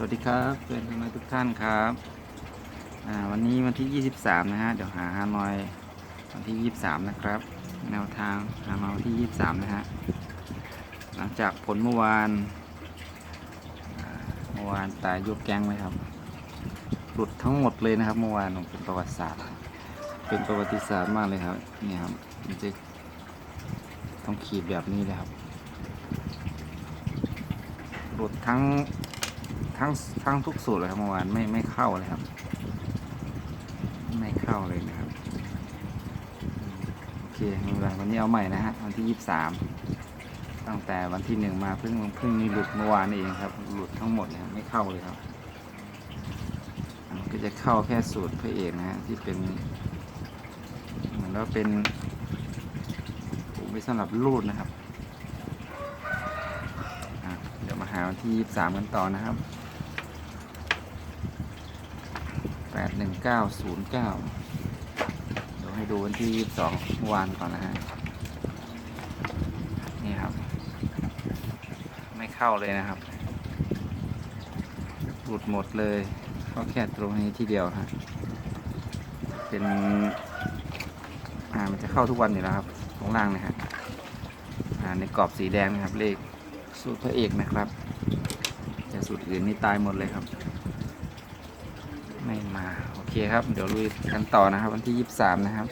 สวัสดีครับเพื่อนๆทุกท่านครับวันนี้วันที่ 23 นะฮะเดี๋ยวหาฮานอยวันที่ 23 นะครับ แนวทางฮานอยวันที่ 23 นะฮะหลังจากผลเมื่อวานเมื่อวานตายยกแก๊งไหมครับ หลุดทั้งหมดเลยนะครับ เมื่อวานเป็นประวัติศาสตร์ เป็นประวัติศาสตร์มากเลยครับนี่ครับมันจะต้องขีดแบบนี้เลยครับหลุดทั้ง ทั้งทั้งทุกสูตรเลยครับเมื่อวานไม่ไม่เข้าเลยครับ ไม่เข้าเลยนะครับโอเคไม่เป็นไรวันนี้เอาใหม่นะฮะวันที่ยี่สามตั้งแต่วันที่หนึ่งมาเพิ่งเพิ่งมีหลุดเมื่อวานนี่เองครับ หลุดทั้งหมดเลยไม่เข้าเลยครับก็จะเข้าแค่สูตรพระเอกนะฮะที่เป็นเหมือนว่าเป็นผมไปสำหรับรูดนะครับเดี๋ยวมาหาวันที่ 23 กันต่อนะครับ 81909เก้าศูนย์เก้าเดี๋ยวให้ดูวันที่22เมื่อวานก่อนนะฮะ นี่ครับ ไม่เข้าเลยนะครับ หลุดหมดเลยเขาแค่ตรงนี้ที่เดียวฮะเป็น อ่า มันจะเข้าทุกวันอยู่แล้วครับ ตรงล่างนะฮะ อ่า ในกรอบสีแดงนะครับ เลขสูตรพระเอกนะครับแต่สูตรอื่นนี่ตายหมดเลยครับ ไม่มา โอเคครับ เดี๋ยวลุยกันต่อนะครับ วันที่23นะครับ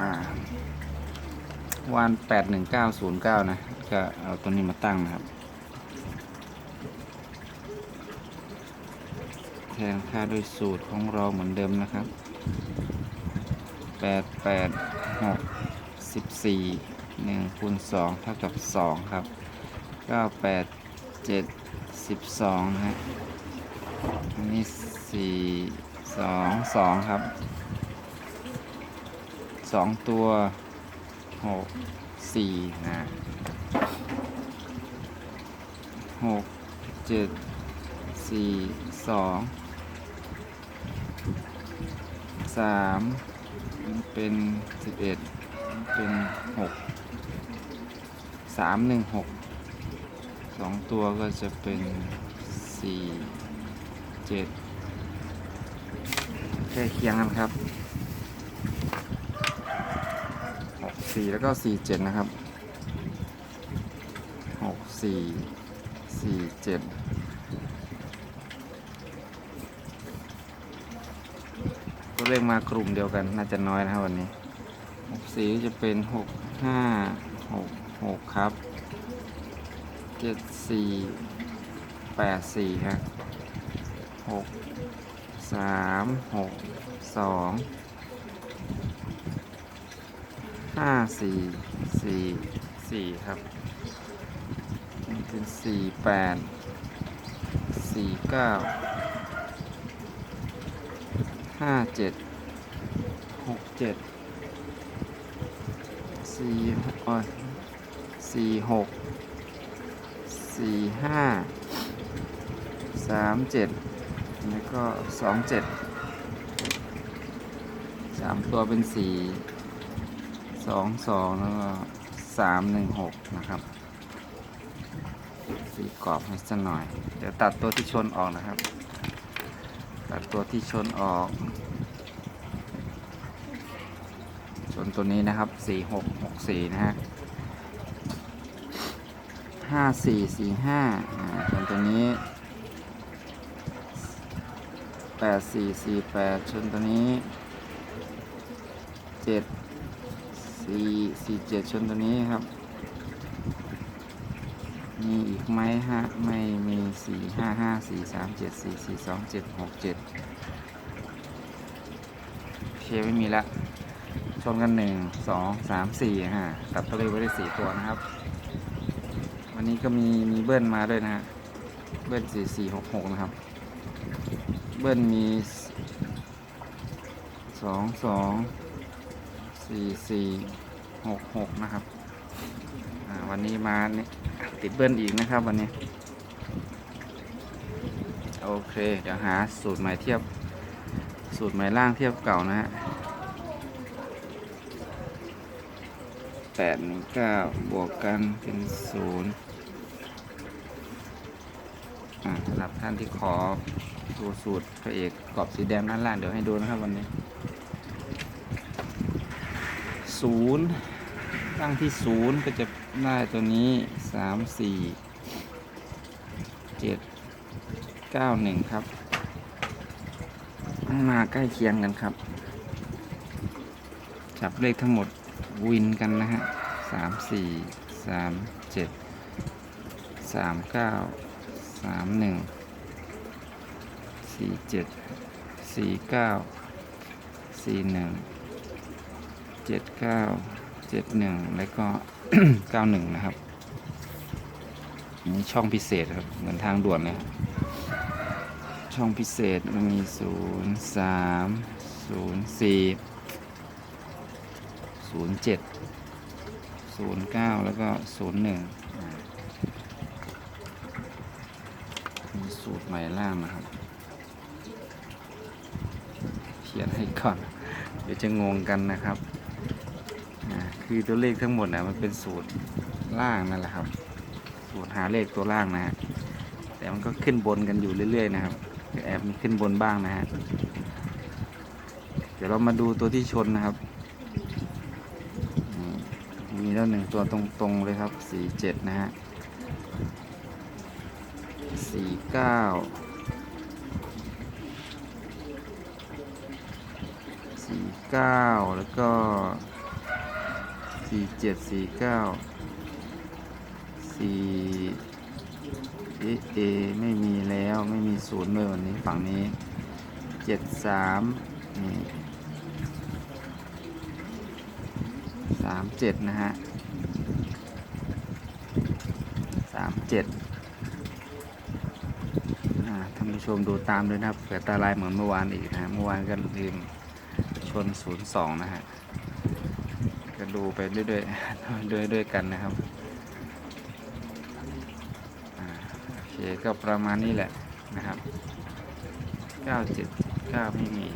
อ่งเก้าวัน81909นะก็เอาตัวนี้มาตั้งนะครับ แทนค่าด้วยสูตรของเราเหมือนเดิมนะครับ8 8 6สิบสี่หนึ่งคูณสองเท่ากับสองครับเก้าแปด เจ็ดสิบสองนะฮะอันนี้สี่สองสองครับสองตัวหกสี่นะหกเจ็ดสี่สองสามเป็นสิบเอ็ดเป็นหกสามหนึ่งหก สองตัวก็จะเป็นสี่เจ็ดแค่เคียงกันครับหกสี่แล้วก็สี่เจ็ดนะครับหกสี่สี่เจ็ดตัวเลขมากลุ่มเดียวกันน่าจะน้อยนะครับวันนี้หกสี่จะเป็นหกห้าหกหกครับ เจ็ดสี่แปดสี่ครับหกสามหกสองห้าสี่สี่สี่ครับนี่เป็นสี่แปดสี่เก้าห้าเจ็ดหกเจ็ดสี่อ๋อสี่หก สี่ห้าสามเจ็ดแล้วก็สองเจ็ดสามตัวเป็นสี่สองสองแล้วก็สามหนึ่งหกนะครับสีกรอบให้สักหน่อย เดี๋ยวตัดตัวที่ชนออกนะครับ ตัดตัวที่ชนออกส่วนตัวนี้นะครับสี่หกหกสี่นะฮะ ห้าสี่สี่ห้าส่วนตัวนี้แปดสี่สี่แปดส่วนตัวนี้เจ็ดสี่สี่เจ็ดส่วนตัวนี้ครับ มีอีกไหมฮะ ไม่มีสี่ห้าห้าสี่สามเจ็ดสี่สี่สองเจ็ดหกเจ็ดโอเคไม่มีละชนกันหนึ่งสองสามสี่ฮะตัดตัวเลขไว้ได้สี่ตัวนะครับ นนี้ก็มีมีเบิ้ลมาด้วยนะฮะ เบิ้ลสี่สี่หกหกนะครับ เบิ้ลมีสองสองสี่สี่หกหกนะครับ วันนี้มาเนี่ยติดเบิ้ลอีกนะครับวันนี้ โอเค เดี๋ยวหาสูตรใหม่เทียบ สูตรใหม่ล่างเทียบเก่านะฮะแปดหนึ่งเก้าบวกกันเป็นศูนย์ อ่าสำห รับท่านที่ขอดูสูตรพระเอกกรอบสีแดงด้านล่างเดี๋ยวให้ดูนะครับวันนี้ศูนย์ตั้งที่ศูนย์ก็จะได้ตัวนี้สามสี่เจ็ดเก้าหนึ่งครับมาใกล้เคียงกันครับ จับเลขทั้งหมดวินกันนะฮะสามสี่สามเจ็ดสามเก้า สามหนึ่งสี่เจ็ดสี่เก้าสี่หนึ่งเจ็ดเก้าเจ็ดหนึ่งแล้วก็เก้าหนึ่งนะครับนี่ช่องพิเศษครับ เหมือนทางด่วนเลยครับช่องพิเศษมันมีศูนย์สามศูนย์สี่ศูนย์เจ็ดศูนย์เก้าแล้วก็ศูนย์หนึ่งมี สูตรใหม่ล่างนะครับ เขียนให้ก่อน เดี๋ยวจะงงกันนะครับ คือตัวเลขทั้งหมดนะมันเป็นสูตรล่างนั่นแหละครับ สูตรหาเลขตัวล่างนะฮะ แต่มันก็ขึ้นบนกันอยู่เรื่อย ๆ นะครับ แอบมีขึ้นบนบ้างนะฮะ เดี๋ยวเรามาดูตัวที่ชนนะครับมีแล้วหนึ่งตัวตรงๆเลยครับสี่เจ็ดนะฮะ สี่เก้าสี่เก้าแล้วก็สี่เจ็ดสี่เก้าสี่เอเอไม่มีแล้วไม่มีศูนย์เลยวันนี้ฝั่งนี้เจ็ดสามนี่สามเจ็ดนะฮะสามเจ็ดานผู้ชมดูตามด้วยนะครับเผื่อตาลายเหมือนเมื่อวานอีกนะเมื่อวานก็ลืมชน02นะฮะก็ดูไปเรื่อยๆด้วยด้วยกันนะครับโอเคก็ประมาณนี้แหละนะครับ97 9ไม่มี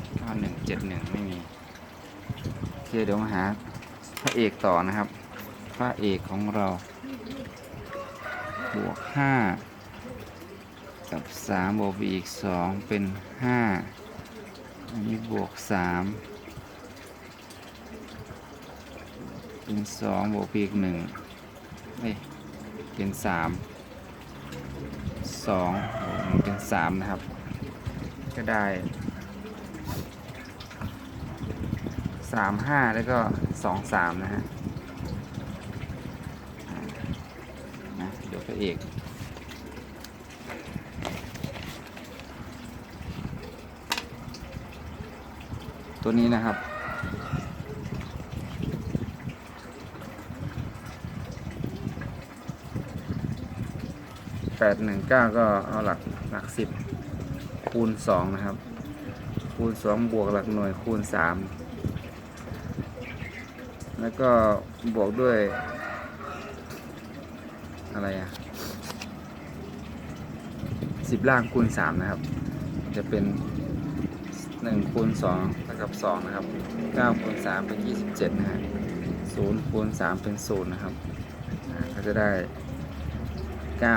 91 71ไม่มีโอเคเดี๋ยวมาหาพระเอกต่อนะครับ พระเอกของเรา บวก5 กับ3บวกไปอีก 2 เป็น 5 อันนี้บวกสามเป็นสองบวกไปอีกหนึ่งเอ้ยเป็นสามสองเป็นสามนะครับ ก็ได้สามห้าแล้วก็สองสามนะฮะนะเดี๋ยวพระเอก ตัวนี้นะครับ แปดหนึ่งเก้าก็เอาหลักหลักสิบคูณสองนะครับ คูณสองบวกหลักหน่วยคูณสามแล้วก็บวกด้วย อะไรอะสิบล่างคูณสามนะครับ จะเป็น 1คูณ2เท่ากับ2นะครับ9คูณ3เป็น 27 นะฮะ0คูณ3เป็น 0 นะครับก็จะได้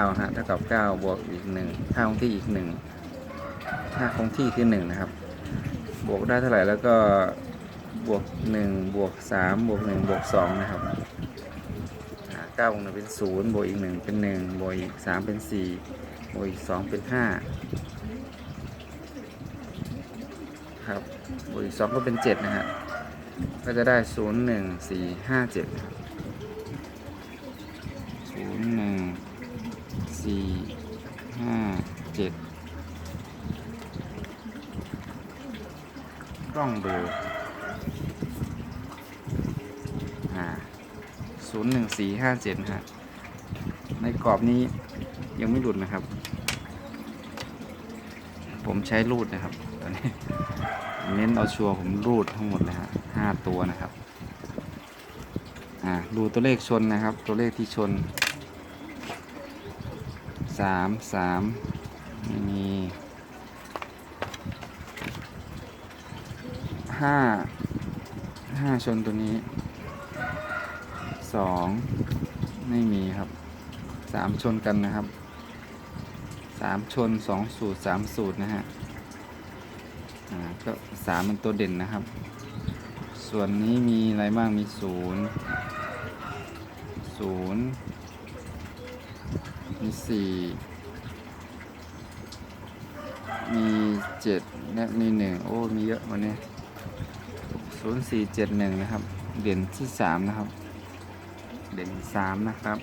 9ฮะเท่ากับ 9 บวกอีก 1 ค่าคงที่อีก 1 ค่าคงที่คือ 1 นะครับ บวกได้เท่าไหร่แล้วก็บวก 1 บวก 3 บวก 1 บวก 2 นะครับ9บวก1เป็น 0 บวกอีก 1 เป็น 1 บวกอีก 3 เป็น 4 บวกอีก 2 เป็น 5 ครับบวกอีกสองก็เป็นเจ็ดนะฮะก็จะได้ศูนย์หนึ่งสี่ห้าเจ็ดศูนย์หนึ่งสี่ห้าเจ็ดกล้องเบอร์อ่าศูนย์หนึ่งสี่ห้าเจ็ดนะฮะในกรอบนี้ยังไม่หลุดนะครับ ผมใช้รูดนะครับตอนนี้ เน้นเอาชัวร์ผมรูดทั้งหมดเลยฮะห้าตัวนะครับ อ่าดูตัวเลขชนนะครับ ตัวเลขที่ชนสามสามไม่มีห้าห้าชนตัวนี้สองไม่มีครับสามชนกันนะครับสามชนสองสูตรสามสูตรนะฮะ ก็สามเป็นตัวเด่นนะครับ ส่วนนี้มีอะไรบ้างมีศูนย์ศูนย์มีสี่มีเจ็ดและมีหนึ่งโอ้ มีเยอะวันนี้ศูนย์สี่เจ็ดหนึ่งนะครับ เด่นที่สามนะครับ เด่นสามนะครับ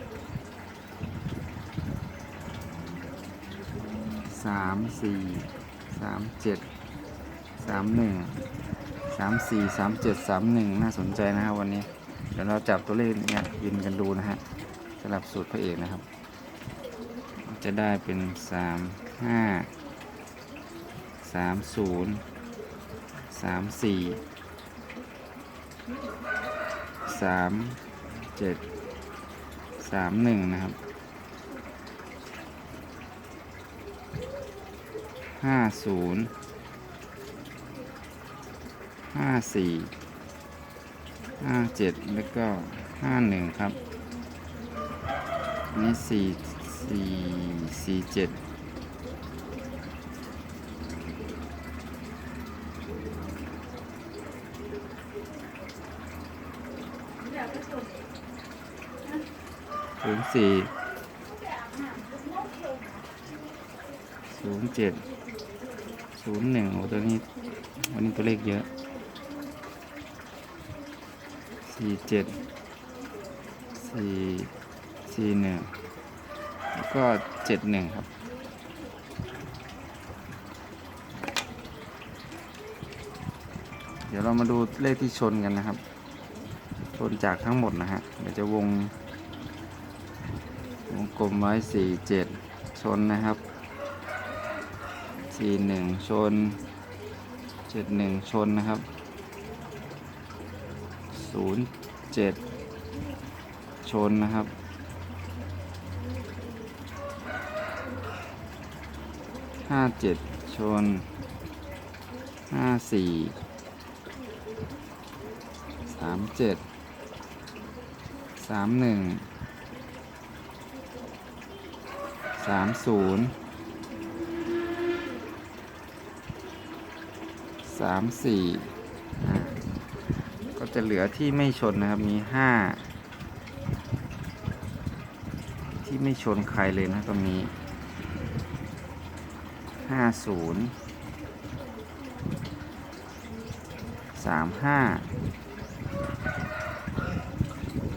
สามสี่สามเจ็ดามหนึ่งสามสี่สามเจ็ดสามหนึ่งน่าสนใจนะครับวันนี้เดี๋ยวเราจับตัวเลขเนี่ยยินกันดูนะฮะสำหรับสูตรพระเอกนะครับ จะได้เป็นสามห้าสามศูนย์สามสี่สามเจ็ดสามหนึ่งนะครับห้าศูนย์ ห้าสี่ห้าเจ็ดแล้วก็ห้าหนึ่งครับอันนี้สี่สี่สี่เจ็ดศูนย์สี่ศูนย์เจ็ดศูนย์หนึ่งโอ้ตัวนี้ วันนี้ตัวเลขเยอะ สี่เจ็ดสี่สี่หนึ่งแล้วก็เจ็ดหนึ่งครับ เดี๋ยวเรามาดูเลขที่ชนกันนะครับ ชนจากทั้งหมดนะฮะ เดี๋ยวจะวง วงกลมไว้สี่เจ็ดชนนะครับสี่หนึ่งชนเจ็ดหนึ่งชนนะครับ ศูนย์เจ็ดชนนะครับ ห้าเจ็ดชน ห้าสี่สามเจ็ดสามหนึ่งสามศูนย์สามสี่อ่า จะเหลือที่ไม่ชนนะครับ มีห้าที่ไม่ชนใครเลยนะก็มีห้าศูนย์สามห้า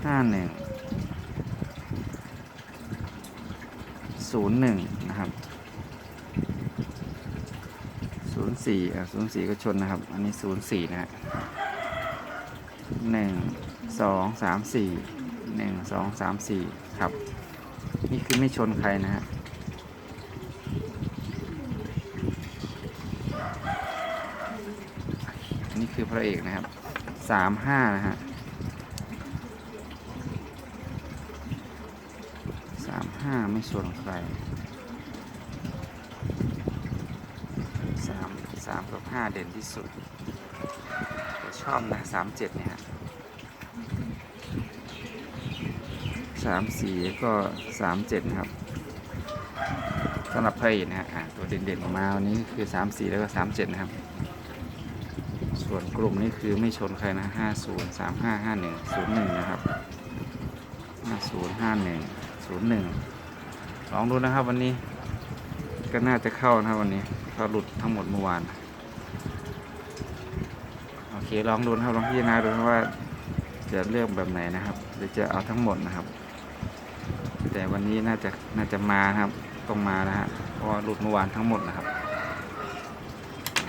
ห้าหนึ่งศูนย์หนึ่งนะครับศูนย์สี่อะศูนย์สี่ก็ชนนะครับ อันนี้ศูนย์สี่นะฮะ หนึ่งสองสามสี่หนึ่งสองสามสี่ครับ นี่คือไม่ชนใครนะฮะนนี้คือพระเอกนะครับสามห้านะฮะสามห้าไม่ชนใครสามสามกับห้าเด่นที่สุดชอบนะสามเจ็ดเนี่ยฮะ สามสี่ก็สามเจ็ดครับสำหรับพระเอกนะฮะตัวเด่นๆออกมาวันนี้คือสามสี่แล้วก็สามเจ็ดนะครับ ส่วนกลุ่มนี้คือไม่ชนใครนะห้าศูนย์สามห้าห้าหนึ่งศูนย์หนึ่งนะครับห้าศูนย์ห้าหนึ่งศูนย์หนึ่งลองดูนะครับวันนี้ก็น่าจะเข้านะครับวันนี้เขาหลุดทั้งหมดเมื่อวานโอเคลองดูนะครับลองพิจารณาดูว่าจะเลือกแบบไหนนะครับหรือจะเอาทั้งหมดนะครับ แต่วันนี้น่าจะน่าจะมาครับต้องมานะฮะเพราะหลุดเมื่อวานทั้งหมดนะครับ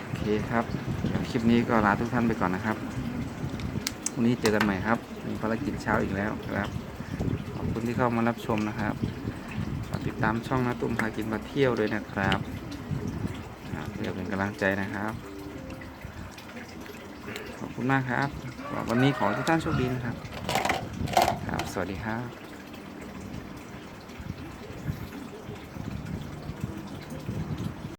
โอเคครับเดี๋ยวคลิปนี้ก็ลาทุกท่านไปก่อนนะครับวันนี้เจอกันใหม่ครับ มีภารกิจเช้าอีกแล้วครับขอบคุณที่เข้ามารับชมนะครับฝากติดตามช่องนะตุ้มพากินมาเที่ยวด้วยนะครับเดี๋ยวเป็นกำลังใจนะครับ ขอบคุณมากครับ วันนี้ขอทุกท่านโชคดีนะครับ ครับ สวัสดีครับ